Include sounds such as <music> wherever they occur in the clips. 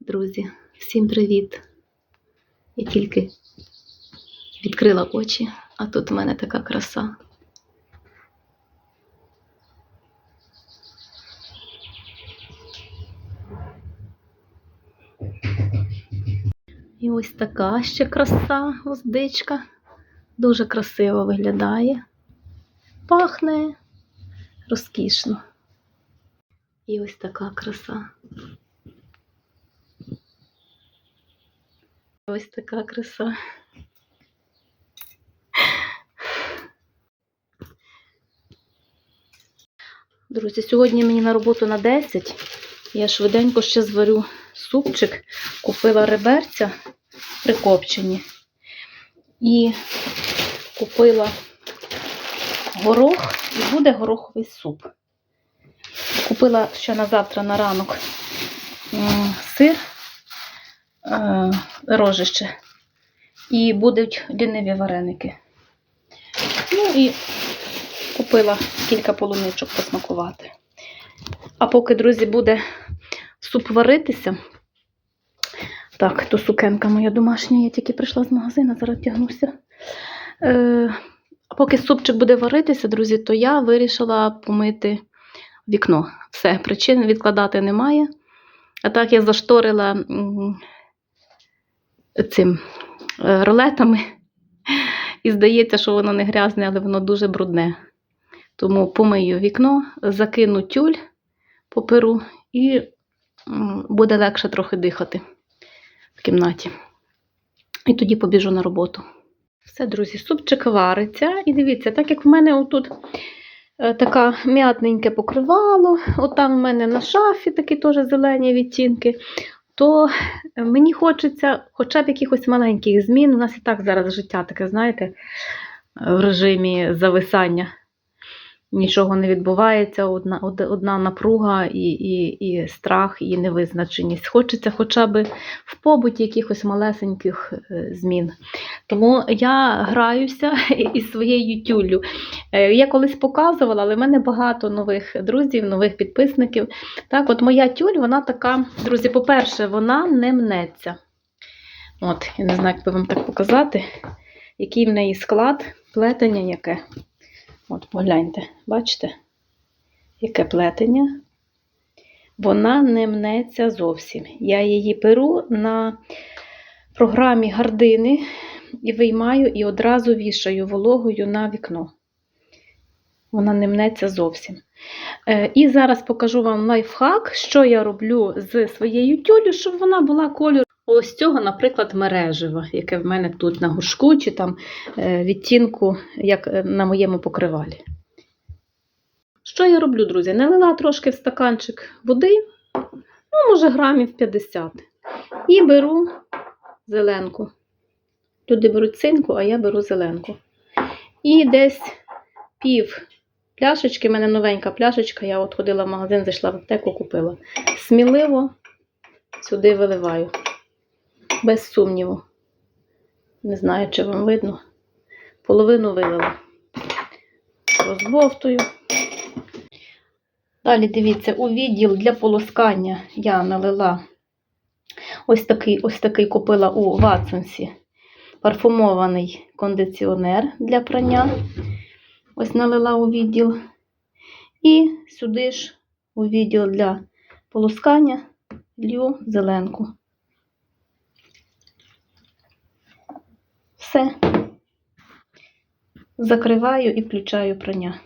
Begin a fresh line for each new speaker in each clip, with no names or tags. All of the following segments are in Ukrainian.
Друзі, всім привіт! Я тільки відкрила очі, а тут в мене така краса. І ось така ще краса гвоздичка. Дуже красиво виглядає. Пахне розкішно. І ось така краса. Ось така краса. Друзі, сьогодні мені на роботу на 10. Я швиденько ще зварю супчик. Купила реберця прикопчені. І купила горох, і буде гороховий суп. Купила ще на завтра на ранок сир, рожище. І будуть ліниві вареники. Ну і купила кілька полуничок посмакувати. А поки, друзі, буде суп варитися. Так, то сукенка моя домашня, я тільки прийшла з магазину, зараз тягнуся. Е, а поки супчик буде варитися, друзі, то я вирішила помити вікно. Все, причин відкладати немає. А так я зашторила цим е, ролетами. І здається, що воно не грязне, але воно дуже брудне. Тому помию вікно, закину тюль по перу і буде легше трохи дихати в кімнаті. І тоді побіжу на роботу. Все, друзі, супчик вариться. І дивіться, так як в мене отут е, така м'ятненьке покривало, от там в мене на шафі такі теж зелені відтінки, то мені хочеться хоча б якихось маленьких змін. У нас і так зараз життя таке, знаєте, в режимі зависання. Нічого не відбувається, одна, одна напруга і, і, і страх, і невизначеність. Хочеться хоча б в побуті якихось малесеньких е, змін. Тому я граюся <laughs> із своєю тюллю. Е, Я колись показувала, але в мене багато нових друзів, нових підписників. Так, от моя тюль, вона така, друзі, по-перше, вона не мнеться. От, я не знаю, як би вам так показати, який в неї склад, плетення яке. От, погляньте, бачите, яке плетення. Вона не мнеться зовсім. Я її беру на програмі гардини і виймаю і одразу вішаю вологою на вікно. Вона не мнеться зовсім. Е, І зараз покажу вам лайфхак, що я роблю з своєю тюлю, щоб вона була кольору ось цього, наприклад, мережева, яке в мене тут на гушку, чи там е, відтінку, як е, на моєму покривалі. Що я роблю, друзі? Налила трошки в стаканчик води, ну, може, грамів 50. І беру зеленку. Люди беруть цинку, а я беру зеленку. І десь пів пляшечки, в мене новенька пляшечка, я от ходила в магазин, зайшла в аптеку, купила. Сміливо сюди виливаю. Без сумніву. Не знаю, чи вам видно. Половину вилила. Розбовтую. Далі дивіться, у відділ для полоскання я налила ось такий, ось такий купила у Ватсонсі парфумований кондиціонер для прання. Ось налила у відділ. І сюди ж у відділ для полоскання лью зеленку. Все. Закриваю і включаю прання.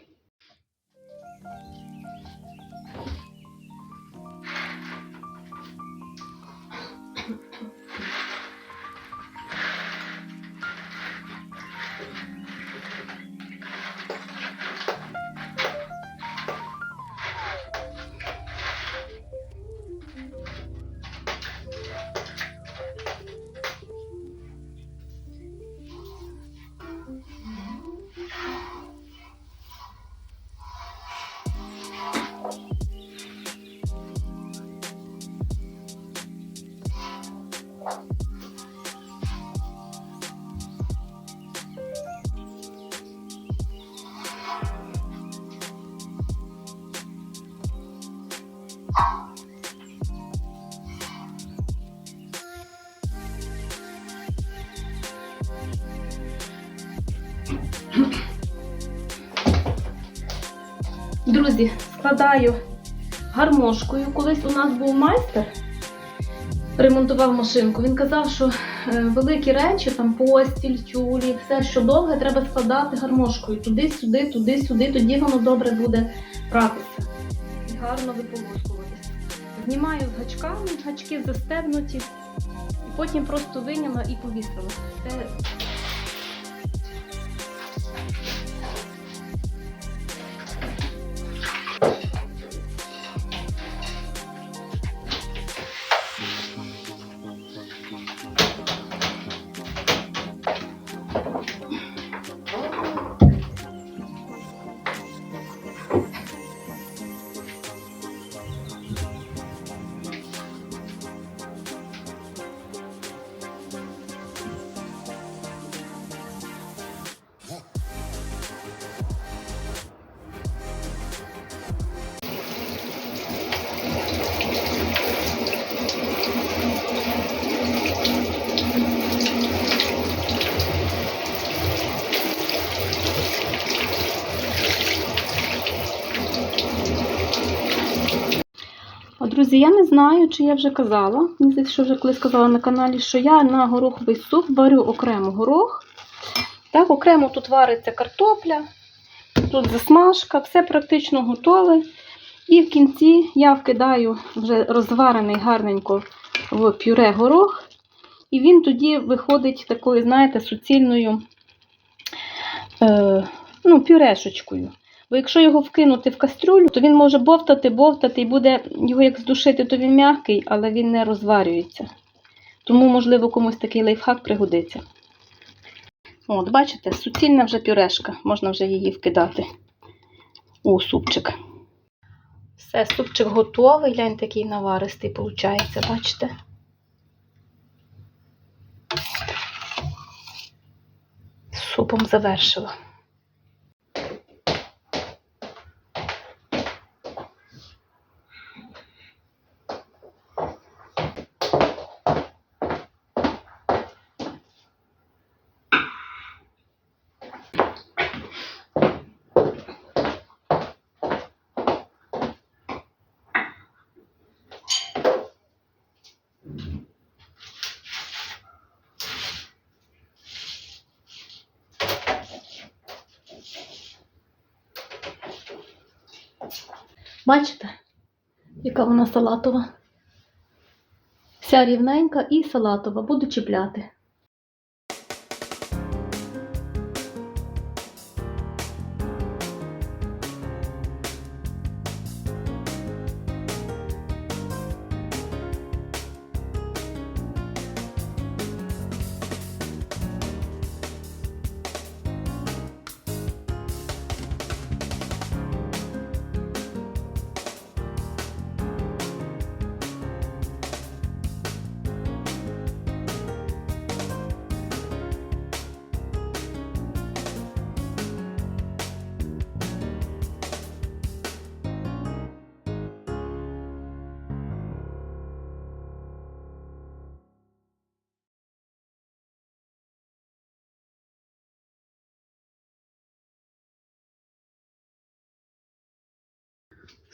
Друзі, складаю гармошкою. Колись у нас був майстер, ремонтував машинку. Він казав, що е, великі речі, там постіль, тюлі, все, що довге, треба складати гармошкою. Туди-сюди, туди-сюди, тоді воно добре буде пратися і гарно виполоскуватися. Знімаю з гачками, гачки застебнуті, і потім просто виняла і повісила. Це Друзі, я не знаю, чи я вже казала. Мені що вже колись казала на каналі, що я на гороховий суп варю окремо горох. Так, окремо тут вариться картопля, тут засмажка, все практично готове. І в кінці я вкидаю вже розварений гарненько в пюре горох. І він тоді виходить такою, знаєте, суцільною е, ну, пюрешечкою. Бо якщо його вкинути в кастрюлю, то він може бовтати, бовтати і буде його як здушити, то він м'який, але він не розварюється. Тому, можливо, комусь такий лайфхак пригодиться. От, бачите, суцільна вже пюрешка, можна вже її вкидати у супчик. Все, супчик готовий, глянь, такий наваристий, виходить, бачите? Супом завершила. Бачите, яка вона салатова? Вся рівненька і салатова. Буду чіпляти.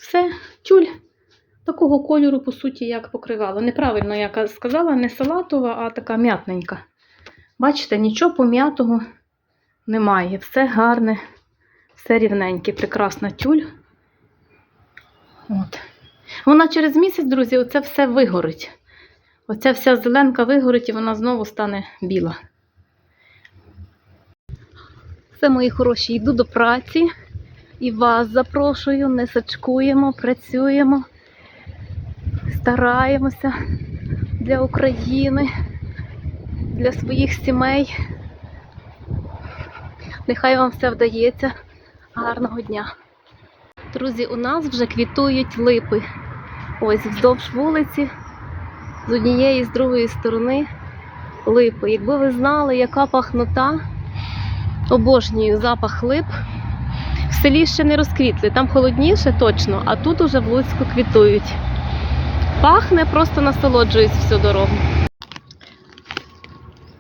Все, тюль такого кольору, по суті, як покривало. Неправильно я сказала, не салатова, а така м'ятненька. Бачите, нічого пом'ятого немає. Все гарне, все рівненьке, прекрасна тюль. От. Вона через місяць, друзі, оце все вигорить. Оця вся зеленка вигорить і вона знову стане біла. Все, мої хороші, йду до праці. І вас запрошую, не сачкуємо, працюємо, стараємося для України, для своїх сімей. Нехай вам все вдається. Гарного дня. Друзі, у нас вже квітують липи. Ось вздовж вулиці, з однієї з другої сторони липи. Якби ви знали, яка пахнота, обожнюю запах лип. В селі ще не розквітли, там холодніше точно, а тут уже в Луцьку квітують. Пахне, просто насолоджуюсь всю дорогу.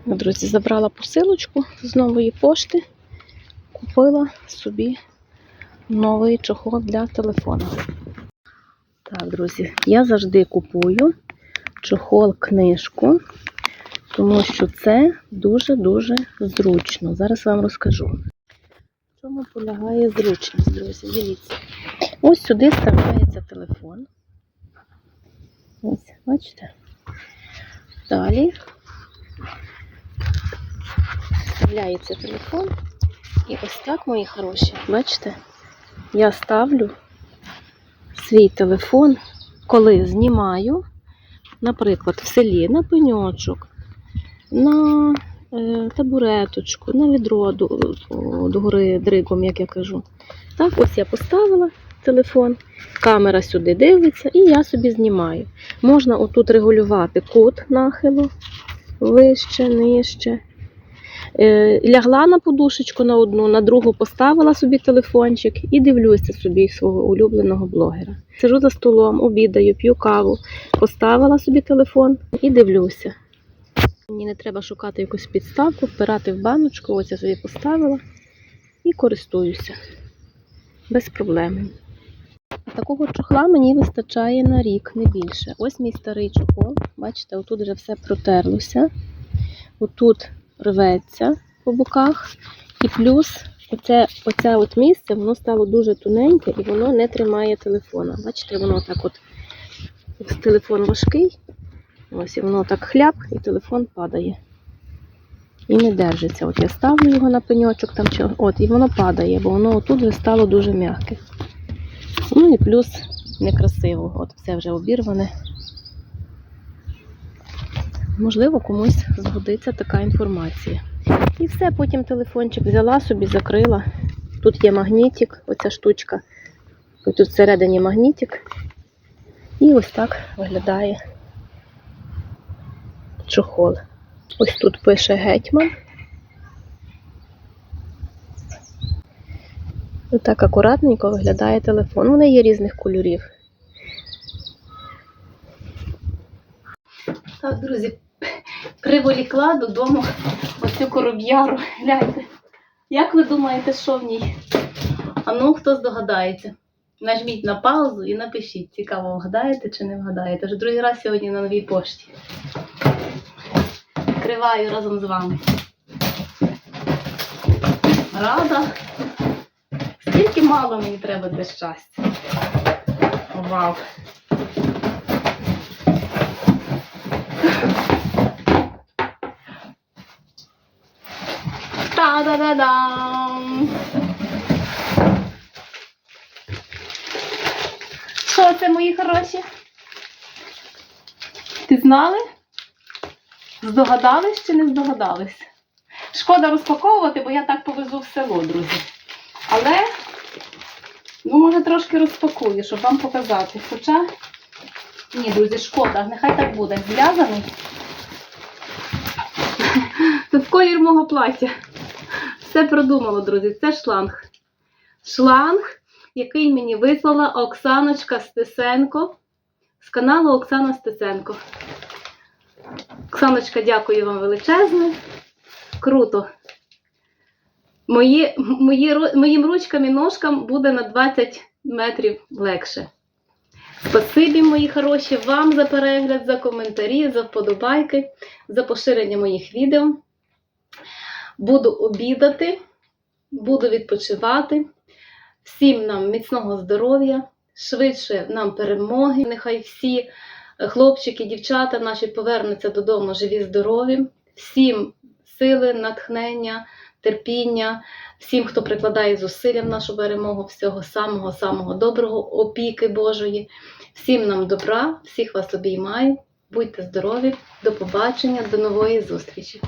Друзі, забрала посилочку з нової пошти, купила собі новий чохол для телефона. Так, друзі, я завжди купую чохол книжку, тому що це дуже-дуже зручно. Зараз вам розкажу. В чому полягає зручність, друзі? Дивіться. Ось сюди вставляється телефон. Ось, бачите? Далі вставляється телефон. І ось так, мої хороші, бачите, я ставлю свій телефон, коли знімаю, наприклад, в селі на пеньочок, на табуреточку, на відро до гори дригом, як я кажу. Так, ось я поставила телефон, камера сюди дивиться, і я собі знімаю. Можна отут регулювати кут нахилу, вище, нижче. Е, Лягла на подушечку на одну, на другу поставила собі телефончик і дивлюся собі свого улюбленого блогера. Сижу за столом, обідаю, п'ю каву, поставила собі телефон і дивлюся. Мені не треба шукати якусь підставку, впирати в баночку, ось я собі поставила і користуюся без проблем. Такого чохла мені вистачає на рік, не більше. Ось мій старий чохол. Бачите, отут вже все протерлося. Отут рветься по боках. І плюс оце, оце от місце воно стало дуже тоненьке і воно не тримає телефона. Бачите, воно так от, телефон важкий. Ось і воно так хляп, і телефон падає. І не держиться. От я ставлю його на пеньочок, там, чи- от, і воно падає, бо воно отут вже стало дуже м'яке. Ну і плюс некрасиво. От все вже обірване. Можливо, комусь згодиться така інформація. І все, потім телефончик взяла собі, закрила. Тут є магнітик, оця штучка. Тут всередині магнітик. І ось так виглядає чохол. Ось тут пише гетьман. Ось так акуратненько виглядає телефон. Вони є різних кольорів. Так, друзі, приволікла додому оцю короб'яру. Гляньте. Як ви думаєте, що в ній? А ну, хто здогадається? Нажміть на паузу і напишіть, цікаво, вгадаєте чи не вгадаєте. Вже другий раз сьогодні на новій пошті. Відкриваю разом з вами. Рада. Стільки мало мені треба для щастя. Вау. Та-да-да-дам! Що це, мої хороші? Ти знали? Здогадались чи не здогадались? Шкода розпаковувати, бо я так повезу в село, друзі. Але, ну, може, трошки розпакую, щоб вам показати. Хоча, ні, друзі, шкода, нехай так буде. Зв'язаний. В колір мого плаття. Все продумало, друзі. Це шланг. Шланг, який мені вислала Оксаночка Стесенко з каналу Оксана Стесенко. Оксаночка, дякую вам величезне. Круто. Мої, мої, моїм ручкам і ножкам буде на 20 метрів легше. Спасибі, мої хороші, вам за перегляд, за коментарі, за вподобайки, за поширення моїх відео. Буду обідати, буду відпочивати. Всім нам міцного здоров'я, швидше нам перемоги. Нехай всі хлопчики, дівчата наші повернуться додому живі, здорові. Всім сили, натхнення, терпіння, всім, хто прикладає зусилля в нашу перемогу, всього самого-самого доброго, опіки Божої. Всім нам добра, всіх вас обіймаю. Будьте здорові, до побачення, до нової зустрічі!